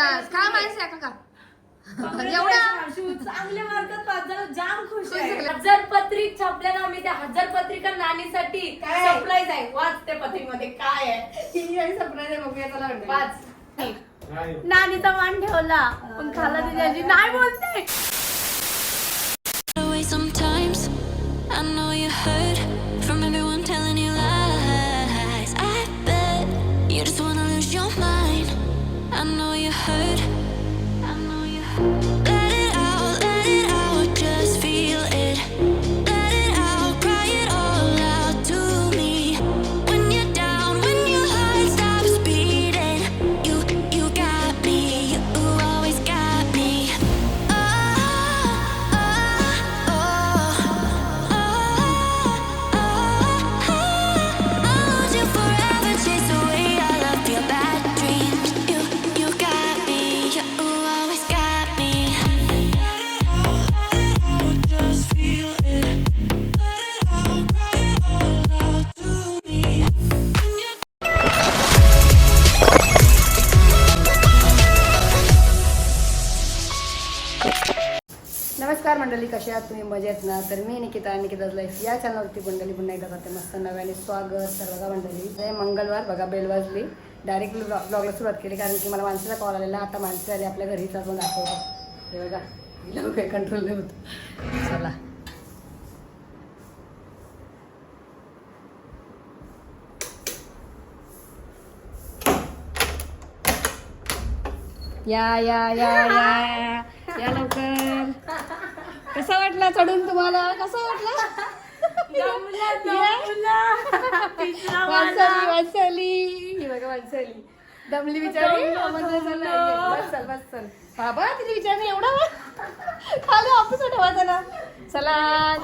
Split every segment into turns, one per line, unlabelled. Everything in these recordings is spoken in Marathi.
तिला का माहिती आहे. का एवढा
चांगले मार्क झाला जाम खुश आहे. हजार पत्रिक छापल्या ना आम्ही त्या हजार पत्रिका नाणीसाठी.
काय?
सरप्राईज आहे. वाच त्या पत्रिकमध्ये काय आहे.
सरप्राईज आहे बघूया चला मंडळी.
वाच. नानीचा मान ठेवला. पण खाला नाही बोलते.
कशा आहात? तुम्ही मजेत ना? तर मी निकिता निकिताज लाईफ या चॅनलवरती मंडळी पुन्हा एकदा करते मस्त नव्याने स्वागत तर बघा मंडळी. जय मंगळवार बघा बेल वाजली. डायरेक्टली ब्लॉगला सुरुवात केली कारण की मला माणसाचा कॉल आलेला. आता माणसं आली आपल्या घरीच पण दाखवतो. हे बघा हिला काही कंट्रोल नाही होत. चला. या या या या. या लवकर. कसं वाटलं चढून तुम्हाला? कसं वाटलं? वाचली वाचली ही बघा वाचली दमली चला, बस चल बस चल. बाबा तिने विचारलं एवढा? खाली ऑफिस ठेवा चला.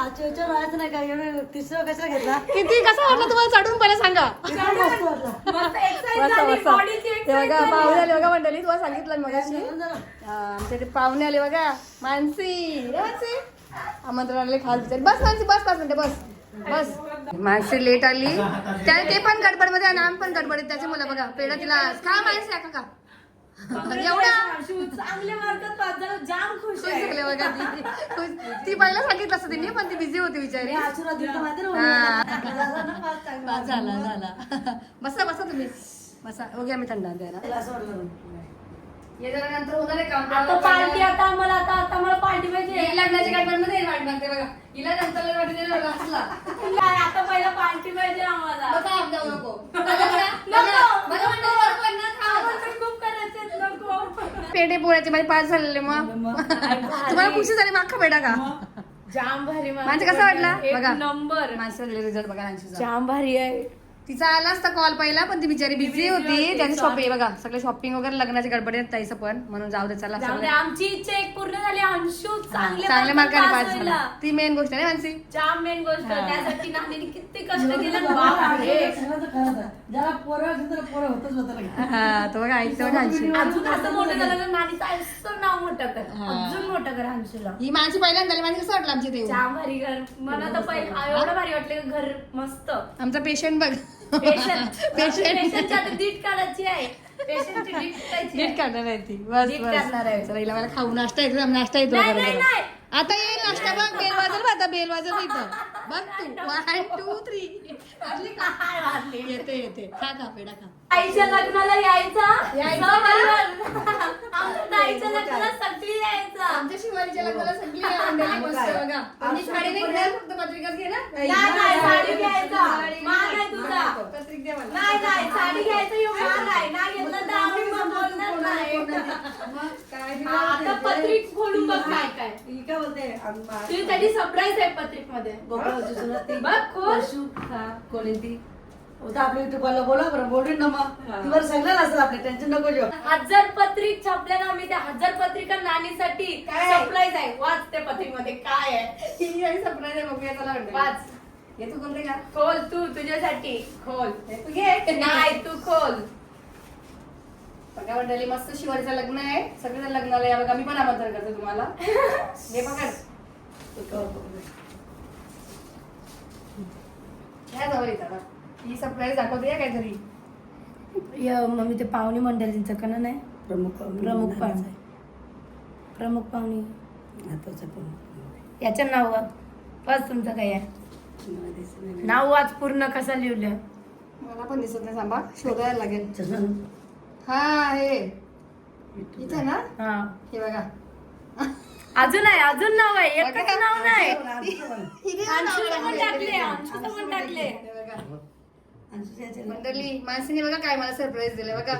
चला
नाही का? एवढं तिसरं कशा घेतला?
किती? कसं वाटलं तुम्हाला चढून पहिला सांगा.
मस्त वाटला.
हे बघा. पाहुणे आले बघा मंडळी तुम्हाला सांगितलं मगाशी. हा, आमच्या इथे पाहुणे आले बघा. मानसी मानसी. आमंत्रण आले खाल बिचारी. बस मानसी बस पाच मिनिटं बस. बस. मानसी लेट आली. त्या ते पण गडबडमध्ये आणि आम्ही पण गडबडीत त्याची मुलं बघा. पेढा तिला का मानसी आहे का एवढा
चांगले मार्क पास झाला जाम खुश
खुश
आहे.
झाले बघा ती. खुश- ती पहिला सांगितलं असतं तिने पण ती बिझी होती बिचारी. हा. झाला झाला. बसा बसा तुम्ही. बसा. ओके आम्ही थंड द्यायला
असं वाटलं
ये जरा नंतर होणार आहे काम.
आता पार्टी आता आम्हाला आता आता मला पार्टी पाहिजे.
एक लग्नाची गडबडमध्ये वाट बघते बघा. हिला नंतर वाटते
काय, आता पहिला पार्टी पाहिजे आम्हाला.
जाऊ नको.
नको.
बघा मंडळी, पण ना खावा.
आम्हाला खूप करायचे नको
पेढे पोळ्याचे माझे पाच झालेले मग. तुम्हाला खुशी झाली मागचा पेढा का?
जाम भारी
माणसं कसा वाटला? बघा.
नंबर.
माणसं रिझल्ट बघा.
जाम भारी आहे.
तिचा आला असता कॉल पहिला पण ती बिचारी बिझी होती. त्याची शॉपिंग बघा सगळे शॉपिंग वगैरे लग्नाची गडबड आहेत ताईचं पण. म्हणून जाऊ दे चला
जाऊ दे
सगळे-
आमची इच्छा एक पूर्ण झाली. अंशू चांगले
चांगल्या मार्काने पास. झाला. ती मेन गोष्ट आहे ना मानसी?
जाम मेन गोष्ट. त्यासाठी नानीने किती कष्ट केले. बाप रे.
ज्याला पोरं असेल तर पोरं होतच होतं
हा तो बघा ऐकतो बघा अंशी.
अजून असं मोठं झालं तर नानीचं आयुष्य नाव मोठं कर. अजून मोठं कर अंशूला.
ही माझी पहिल्यांदा झाली. माझी कसं वाटलं आमची ते
जाम भारी घर. मला तर पहिले एवढं भारी वाटलं घर मस्त.
आमचा पेशंट बघ. नीट
आहे.
ती. बस बस. चला हिला मला खाऊ. नाश्ता येतो नाश्ता येतो. आता येईल नाश्ता बघ बेल वाजल आता बेल वाजल इथं. बघ तू. One two three? येते येते. खा खा पेढा खा.
आईच्या लग्नाला यायचा?
यायचं.
आमच्या आईच्या लग्नाला सगळी यायचं.
आमच्या शिवाजीच्या लग्नाला सगळी मंडळी मस्त बघा. आणि साडी नाही घ्या, फक्त पत्रिकाच घे ना.
नाही, नाही, साडी घ्यायचा. महाग आहे. तुझा.
पत्रिक दे मला.
नाही नाही साडी घ्यायचं एवढं महाग आहे ना घेतलं तर आम्ही मग बोलणार नाही
मग काय दिलं
हा, आता? पत्रिक खोलून बघ काय काय.
ही
तुझी त्याची सरप्राईज आहे
पत्रिकमध्ये ती
बघ.
वर्षू, हा, आपल्या युट्यूबला बोला बरं बोलून ना मग. असेल आपलं टेन्शन नको
हजार पत्रिक छापल्या ना आम्ही त्या हजार पत्रिका नानीसाठी
काय?
सरप्राईज आहे. वाच त्या पत्रिकमध्ये काय आहे?
ही आणि surprise आहे बघूया मंडळी.
वाच.
हे तू कोणते का?
खोल तू तुझ्यासाठी. खोल.
हे तू घे.
नाही तू खोल.
बघा मंडळी मस्त शिवाजीचं लग्न आहे. सगळं लग्नाला या बघा मी पण आमंत्रण करते तुम्हाला. हे बघा ह्या जवळ येतात बघ. ही सरप्राईज दाखवते या काहीतरी.
मम्मी ते पाहुणे मंडळींचं का नाही?
प्रमुख
प्रमुख पाहुणे.
आहे.
प्रमुख पाहुणे.
नातवाचा प्रमुख
याचं नाव बस तुमचं काय आहे
मला दिसत नाही.
नाव आज पूर्ण कसं लिहिलं?
मला पण दिसत नाही सांभा शोधायला लागेल. हा हे. इथे ना?
हा.
हे बघा.
अजून आहे अजून नाव आहे. एकच. नाव नाही.
आमचं पण.
अंशूचं टाकले अंशूचं पण टाकले.
हे मंडळी मानसीने बघा काय मला सरप्राईज दिले बघा.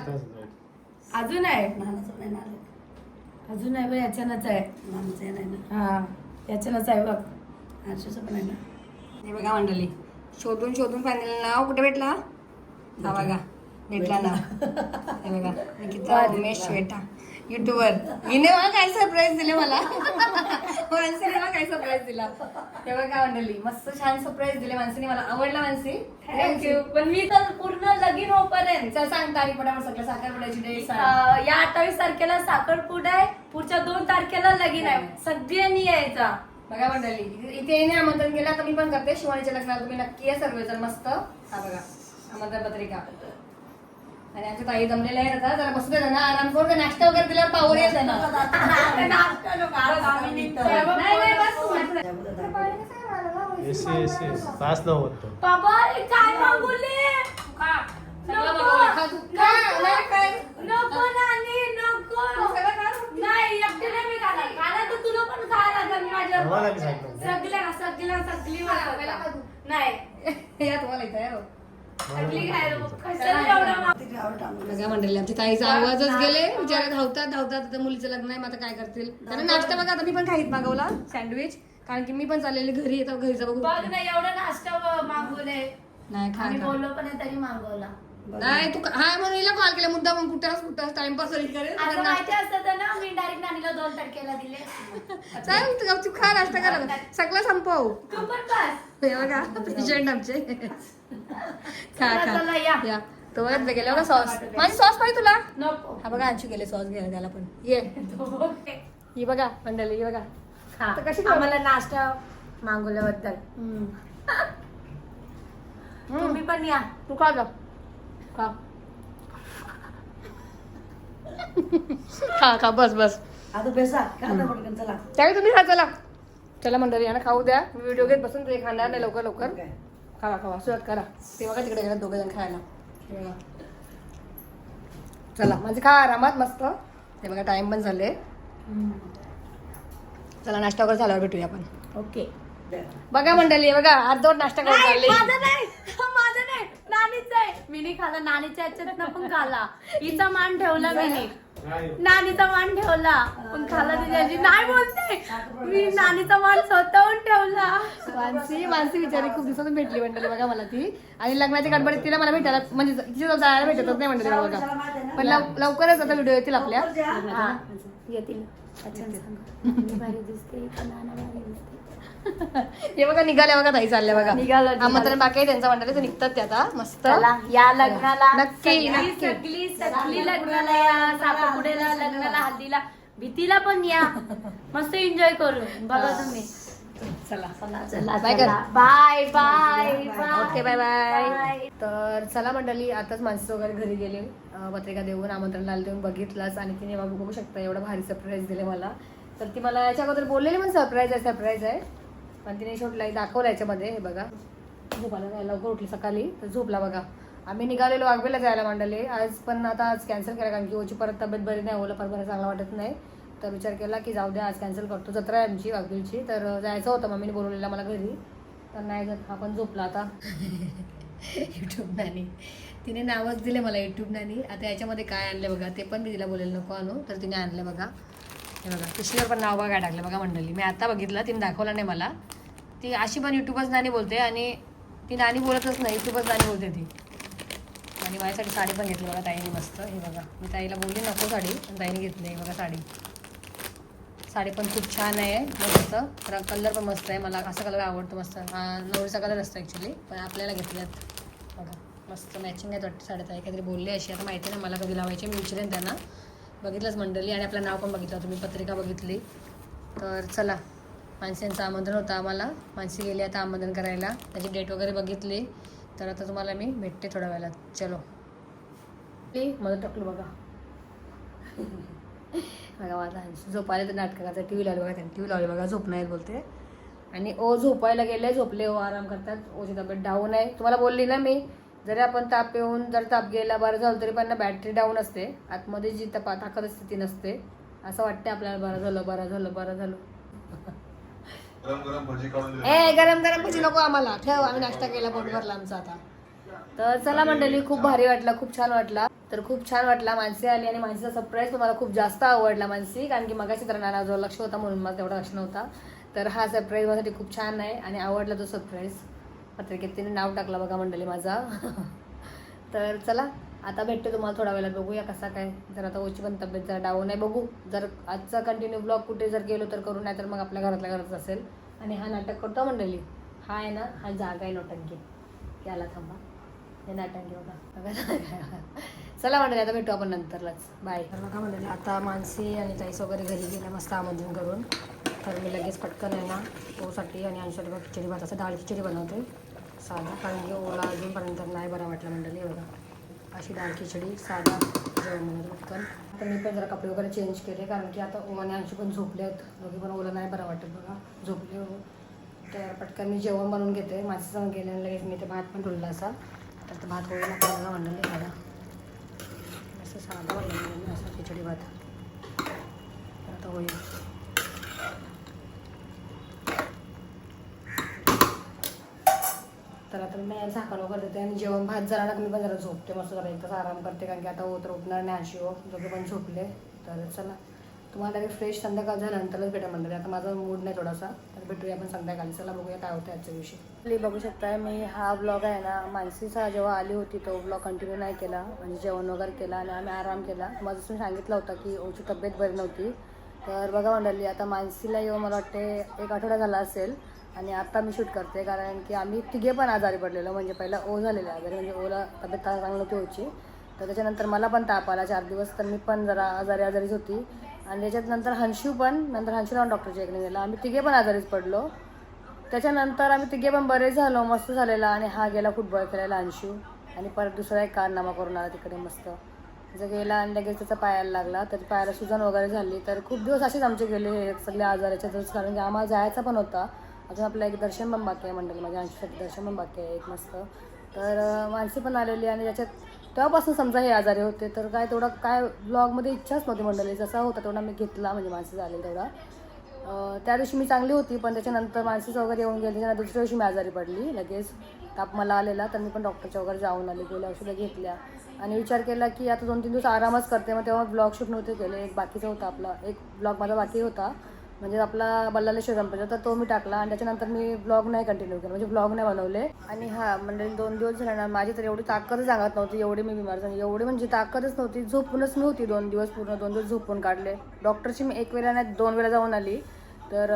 अजून आहे. अजून आहे बघ याच्यानंच आहे.
हे नाही ना?
हा याच्यानंच आहे बघ.
आरशूचं पण आहे ना?
हे बघा मंडळी शोधून शोधून फायनल नाव कुठे भेटला? हा बघा. भेटला नाव हे बघा निकिता उमेश श्वेता युट्यूबर हिने मला काय सरप्राईज दिले मला. मानसीने मला काय सरप्राईज दिला. हे बघा मंडळी मस्त छान सरप्राईज दिले मानसीने मला. आवडला मानसी?
थँक्यू पण मी तर पूर्ण लगीन होईपर्यंत.
चल सांग तारीख पटापट सगळं. साखरपुड्याची डेट
या अठ्ठावीस तारखेला साखरपुडा आहे. पुढच्या दोन तारखेला लगीन आहे. सगळ्यांनी यायचा.
बघा मंडळी इथे येणे आमंत्रण केलं आता मी पण करते. शिवानीच्या लग्नाला तुम्ही नक्की या सर्वजण मस्त. हा बघा आमंत्रण पत्रिका. आणि आमच्या ताई जमलेल्या आहेत आता. जरा बसू दे ना आराम करू दे नाश्ता वगैरे दिल्यावर पावर येत ना नाही, नाही, बस. तू.
एसी एसी पास न होत तो.
बाबा हे काय मागवले
सगळं बघा, खा तू. खा, नाही काय.
नको नानी नको. नाही एकटी नाही मी खाणार. खाणार तर तुला पण खायला लागेल माझ्या
आम्हाला बी सांगतो.
सगळ्या सगळ्या सगळी. नाही.
या तुम्हाला इथं या हो. मंडळी आमच्या ताईचा आवाजच गेले. बिचारे धावतात धावतात. आता मुलीचं लग्न आहे मग आता काय करतील? त्यांना नाश्ता बघा आता मी पण खाईत मागवला. सँडविच कारण की मी पण चाललेली घरी येतो घरीचा बघू.
बघ ना एवढा नाश्ता मागवले
नाही खा.
बोललो पण तरी मागवला.
नाही तू हा म्हणून हिला कॉल केला. मुद्दा मग कुठं कुठं टाइमपास करेल?
असं माहिती असतं तर ना मी डायरेक्ट नानीला दोन तारखेला दिले.
चालेल तू खा नाश्ता करा. सगळं संपव.
तू पण बस.
हे बघा पेशंट आमचे. खा खा.
या.
तो बघत गेले बघा सॉस माझी सॉस पाहिजे तुला?
नको.
हा बघा अंशू गेले सॉस घ्यायला त्याला पण. ये. ही बघा मंडळी ही बघा.
खा.
तर कशी?
आम्हाला नाश्ता मागवल्याबद्दल. तुम्ही पण या.
तू खा जा खा खा खा बस बस.
आता बेसा. का आता पटकन चला.
त्यावेळी तुम्ही खा चला. चला मंडळी यांना खाऊ द्या. मी व्हिडिओ घेत बसून ते खाणार नाही लवकर लवकर? खावा खावा सुरुवात करा. ते बघा तिकडे गेला दोघे जण खायला. चला म्हणजे खा आरामात मस्त. ते बघा टाइम पण झाले. चला नाश्ता वगैरे झाल्यावर भेटूया आपण.
ओके.
बघा मंडळी बघा अर्धवट नाश्ता करून चालले.
माझं नाही. माझं नाही. नानीच आहे. मिनी खाला नानीच्या याच्यात पण खाला. हिचा मान ठेवला मिनी. नानीचा मान ठेवला. पण खाला तिच्याची नाही बोलते. मी नानीचा मान स्वतःहून ठेवला.
मानसी मानसी बिचारी खूप दिवसातून भेटली मंडळी बघा मला ती. आणि लग्नाच्या गडबडीत तिला मला भेटायला म्हणजे तिच्या जायला भेटतच नाही मंडळी बघा. पण लव- लवकरच आता व्हिडिओ येतील आपल्या.
हा, येतील. दिसते.
हे बघा निघाल्या बघा ताई चालल्या बघा.
निघालं.
आमंत्रण बाकी आहे त्यांचा मंडळी तर निघतात ते आता मस्त.
चला या लग्नाला.
नक्की,
सगळी-
नक्की.
सगळी सगळी लग्नाला या साखरपुड्याला लग्नाला हल्दीला भीतीला पण या. मस्त एन्जॉय करू बघा तुम्ही.
चला.
चला
Bye कर.
Bye bye
okay bye bye तर चला मंडळी आताच माणसं वगैरे घरी गेले. अं, पत्रिका देऊन आमंत्रणाला देऊन बघितलंच. आणि तिने बाबू बघू शकता एवढं भारी सरप्राईज दिले मला. तर ती मला याच्या अगोदर बोललेली पण सरप्राईज आहे सरप्राईज आहे. पण तिने शेवटला दाखवलं याच्यामध्ये हे बघा. झोपायला नाही लवकर उठली सकाळी तर झोपला बघा. आम्ही निघालेलो वाघवेला जायला मंडळी. आज पण आता आज कॅन्सल केला कारण की ओची परत तब्येत बरी नाही ओला परत बरं चांगला वाटत नाही. तर विचार केला की जाऊ द्या आज कॅन्सल करतो. जत्रा आहे आमची वाघबेलची तर जायचं होतं मम्मीने बोलवलेलं मला घरी. तर नाही जात आपण झोपला आता. युट्यूब नानी. तिने नावच दिले मला युट्यूब नानी. आता याच्यामध्ये काय आणलं बघा ते पण मी तिला बोलेल नको आणू तर तिने आणलं बघा. हे बघा पिशवीवर पण नाव बघा काय टाकलं बघा मंडळी. मी आता बघितलं तिने दाखवलं नाही मला. ती अशी पण युट्यूबच नाणी बोलते आणि ती नाणी बोलतच नाही युट्यूबच नाणी बोलते ती. आणि माझ्यासाठी साडी पण घेतली बघा ताईने मस्त. हे बघा मी ताईला बोलली नको साडी. पण ताईने घेतली आहे बघा साडी. साडी पण खूप छान आहे मस्त. कलर पण मस्त आहे मला असा कलर आवडतो मस्त. नवरीचा कलर असतो ॲक्च्युली पण आपल्याला घेतल्यात. बघा मस्त मॅचिंग आहेत वाटतं साड्या ताई. काहीतरी बोलले अशी आता माहिती नाही मला कधी लावायची मी विचारेन त्यांना. बघितलंच मंडळी आणि आपलं नाव पण बघितलं तुम्ही पत्रिका बघितली. तर चला माणसांचं आमंत्रण होतं आम्हाला. माणसी गेली आता आमंत्रण करायला. त्याची डेट वगैरे बघितली. तर आता तुम्हाला मी भेटते थोड्या वेळात. चलो. मदत टाकलो बघा. बघा माझा हंस. झोपायला तर नाटकं टी व्ही लावली बघा त्यांनी. टी व्ही लावली बघा. झोप नाही बोलते. आणि ओ झोपायला गेले झोपले ओ आराम करतात. ओची तब्येत डाऊन आहे. तुम्हाला बोलली ना मी? जरी आपण ताप येऊन जर ताप गेला बरं झालं तरी पण बॅटरी डाऊन असते. आतमध्ये जी तपा ताकद असते ती नसते. असं वाटते आपल्याला बरं झालं बरं झालं बरं झालं.
गरम गरम भजी काढून दे.
ए गरम गरम भजी नको आम्हाला. ठेव आम्ही नाश्ता केला पोट भरला आमचा आता. तर चला मंडळी खूप भारी वाटला खूप छान वाटला. तर खूप छान वाटला मानसी आली आणि मानसीचा सरप्राईज तुम्हाला खूप जास्त आवडला मानसी कारण की मगाशी तर नाना लक्ष होता म्हणून मला तेवढा लक्ष नव्हता तर हा सरप्राईज माझ्यासाठी खूप छान आहे आणि आवडला तो सरप्राईज पत्रिकेत तिने नाव टाकलं बघा मंडळी माझा. तर चला आता भेटतो तुम्हाला थोड्या वेळात. बघूया कसा काय. जर आता ओची पण तब्येत जरा डाऊन आहे बघू. जर आजचा कंटिन्यू ब्लॉग कुठे जर गेलो तर करू नाही तर मग आपल्या घरातल्या घरात असेल. आणि हा नाटक करतो मंडळी. हा आहे ना हा जागा आहे नोटंकी याला थांबा. हे नाटक घेऊ का चला मंडळी आता भेटू आपण नंतरलाच बाय बघा मंडळी आता मानसी आणि ताईस वगैरे घरी गेल्या मस्त आमंत्रण करून. तर मी लगेच पटकन आहे ना तोसाठी आणि अंशाला खिचडी भात असं डाळ खिचडी बनवते. साधा कारण की ओला अजूनपर्यंत नाही बरा वाटला मंडळी बघा अशी डाळ खिचडी साधा जेवण बनवते पटकन आता मी पण जरा कपडे वगैरे चेंज केले कारण की आता ओने आमची पण झोपले आहेत. दोघी पण ओला नाही बरा वाटत बघा. झोपले हो. तर पटकन मी जेवण बनवून घेते. माझं जाऊन गेले लगेच मी ते भात पण ठेवला असा. तर ते भात वगैरे आपल्याला म्हणलं साधा असं साधा बनवलं असं खिचडी भात. आता होईल. तर आता मी झाकण वगैरे देते आणि जेवण भात जरा ना मी पण जरा झोपते मस्त जरा. एकच आराम करते कारण की आता होत उठणार नाही अशी हो दोघे पण झोपले. तर चला. तुम्हाला काही फ्रेश संध्याकाळ झाल्यानंतरच भेटा म्हणतात. आता माझा मूड नाही थोडासा. तर भेटूया आपण संध्याकाळी. चला बघूया काय होतं आजच्या दिवशी. प्लीज बघू शकता मी हा ब्लॉग आहे ना मानसीचा जेव्हा आली होती तो ब्लॉग कंटिन्यू नाही केला. म्हणजे जेवण वगैरे केला आणि आम्ही आराम केला. माझं तुम्ही सांगितलं होतं की ओची तब्येत बरी नव्हती. तर बघा मंडळी आता मानसीला येऊ मला वाटते एक आठवडा झाला असेल. आणि आत्ता मी शूट करते कारण की आम्ही तिघे पण आजारी पडलेलो म्हणजे पहिला ओ झालेला आजारी म्हणजे ओला तब्येत चांगली होती ओची. तर त्याच्यानंतर मला पण ताप आला चार दिवस तर मी पण जरा आजारी आजारीच होती. आणि त्याच्यात नंतर हंशू पण नंतर हंशूला डॉक्टरच्या इकडे गेला. आम्ही तिघे पण आजारीच पडलो. त्याच्यानंतर आम्ही तिघे पण बरे झालो मस्त झालेला. आणि हा गेला फुटबॉल खेळायला अंशू आणि परत दुसरा एक कारनामा करून आला तिकडे मस्त. जर गेला आणि लगेच त्याचा पायाला लागला. तर पायाला सुजन वगैरे झाली. तर खूप दिवस असेच आमचे गेले हे सगळे आजाराच्या दिवस कारण की आम्हाला जायचा पण होता. अजून आपलं एक दर्शन पण बाकी आहे मंडळी माझ्या अंशूसाठी दर्शन पण बाकी आहे एक मस्त. तर माणसी माणसे पण आलेली आणि त्याच्यात तेव्हापासून समजा हे आजारी होते तर काय तेवढा काय ब्लॉगमध्ये इच्छाच नव्हती मंडळी. जसा होता तेवढा मी घेतला म्हणजे माणसं झाले तेवढा. त्या दिवशी मी चांगली होती पण त्याच्यानंतर मानसीचं वगैरे येऊन गेली त्यांना दुसऱ्या दिवशी मी आजारी पडली. लगेच ताप मला आलेला तर मी पण डॉक्टरच्या वगैरे जाऊन आले गेल्या औषधं घेतल्या. आणि विचार केला की आता दोन तीन दिवस आरामच करते मग तेव्हा ब्लॉग शूट नव्हते केले. एक बाकीचा होता आपला एक ब्लॉग माझा बाकी होता. म्हणजे आपला बल्लालेश्वर गणपती तर तो मी टाकला आणि त्याच्यानंतर मी ब्लॉग नाही कंटिन्यू केला. म्हणजे ब्लॉग नाही बनवले. आणि हा म्हणजे दोन दिवस झाले ना माझी तर एवढी ताकदच सांगत नव्हती एवढी मी बिमार झाली. एवढी म्हणजे ताकदच नव्हती झोपूनच नव्हती दोन दिवस पूर्ण दोन दिवस झोपून काढले. डॉक्टरची मी एक वेळा नाही दोन वेळा जाऊन आली. तर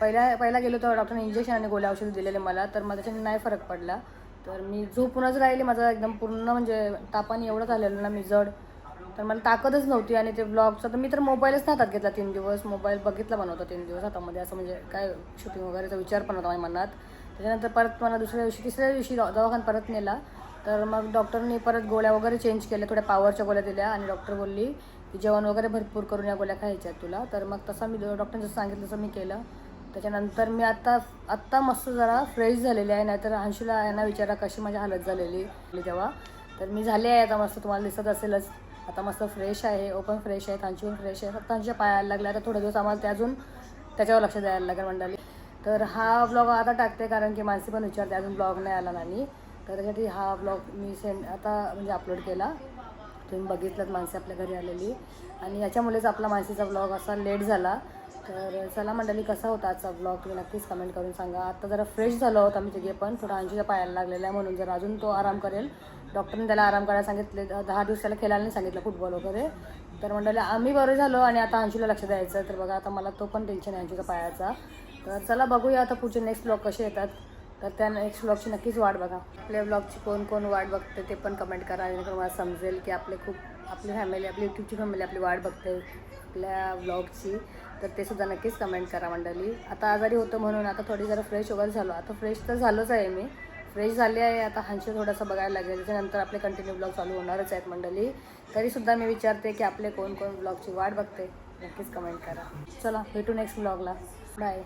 पहिल्या पहिला गेलो तर डॉक्टरने इंजेक्शन आणि गोळ्या औषध दिलेले मला तर मला त्याच्याने नाही फरक पडला. तर मी झोपूनच राहिली माझा एकदम पूर्ण म्हणजे तापाने एवढंच आलेलं ना मी जड. तर मला ताकदच नव्हती आणि ते ब्लॉगचा तर मी तर मोबाईलच नाही हातात घेतला तीन दिवस. मोबाईल बघितला पण होता तीन दिवस हातामध्ये. असं म्हणजे काय शूटिंग वगैरेचा विचार पण होता माझ्या मनात. त्याच्यानंतर परत मला दुसऱ्या दिवशी तिसऱ्या दिवशी दवाखान दवाखान्यात परत नेला. तर मग डॉक्टरनी परत गोळ्या वगैरे चेंज केल्या. थोड्या पावरच्या गोळ्या दिल्या आणि डॉक्टर बोलली की जेवण वगैरे भरपूर करून या गोळ्या खायच्या आहेत तुला. तर मग तसा मी डॉक्टरने जसं सांगितलं तसं मी केलं. त्याच्यानंतर मी आत्ता आत्ता मस्त जरा फ्रेश झालेली आहे. नाहीतर अंशुला यांना विचारा कशी माझी हालत झालेली तेव्हा. तर मी झाले आहे आता मस्त. तुम्हाला दिसत असेलच. आता मस्त फ्रेश आहे ओपन फ्रेश आहे कांची पण फ्रेश आहे. फक्त त्यांच्या पायाला लागल्या तर थोडे दिवस आम्हाला ते अजून त्याच्यावर लक्ष द्यायला लागेल मंडळी. तर हा ब्लॉग आता टाकते कारण की माणसे पण विचारते अजून ब्लॉग नाही आला नाही तर त्यासाठी हा ब्लॉग मी सेंड आता म्हणजे अपलोड केला. तुम्ही बघितलं माणसे आपल्या घरी आलेली. आणि याच्यामुळेच आपला माणसीचा ब्लॉग असा लेट झाला. तर चला मंडळी कसा होता आजचा ब्लॉग तुम्ही नक्कीच कमेंट करून सांगा. आता जरा फ्रेश झालो होता आम्ही तिघे पण. थोडा अंशीच्या पायाला लागलेला आहे म्हणून जर अजून तो आराम करेल. डॉक्टरने त्याला आराम करायला सांगितले दहा दिवस त्याला खेळायला नाही सांगितलं फुटबॉल वगैरे. तर मंडळी आम्ही बरे झालो आणि आता अंशूला लक्ष द्यायचं तर बघा आता मला तो पण टेन्शन आहे अंशूचा पायाचा. तर चला बघूया आता पुढचे नेक्स्ट ब्लॉग कसे येतात. तर त्या नेक्स्ट ब्लॉगची नक्कीच वाट बघा. आपल्या ब्लॉगची कोण कोण वाट बघते ते पण कमेंट करा आणि मला समजेल की आपले खूप आपली फॅमिली आपली यूट्यूबची फॅमिली आपली वाट बघते आपल्या ब्लॉगची तर ते सुद्धा नक्कीच कमेंट करा मंडळी. आता आजारी होतं म्हणून आता थोडी जरा फ्रेश वगैरे झालो. आता फ्रेश तर झालोच आहे मी. फ्रेश झाली आहे. आता हांशी थोडंसं बघायला लागेल. त्याच्यानंतर आपले कंटिन्यू ब्लॉग चालू होणारच आहेत मंडळी. तरीसुद्धा मी विचारते की आपले कोण कोण ब्लॉगची वाट बघते? नक्कीच कमेंट करा. चला भेटू नेक्स्ट ब्लॉगला बाय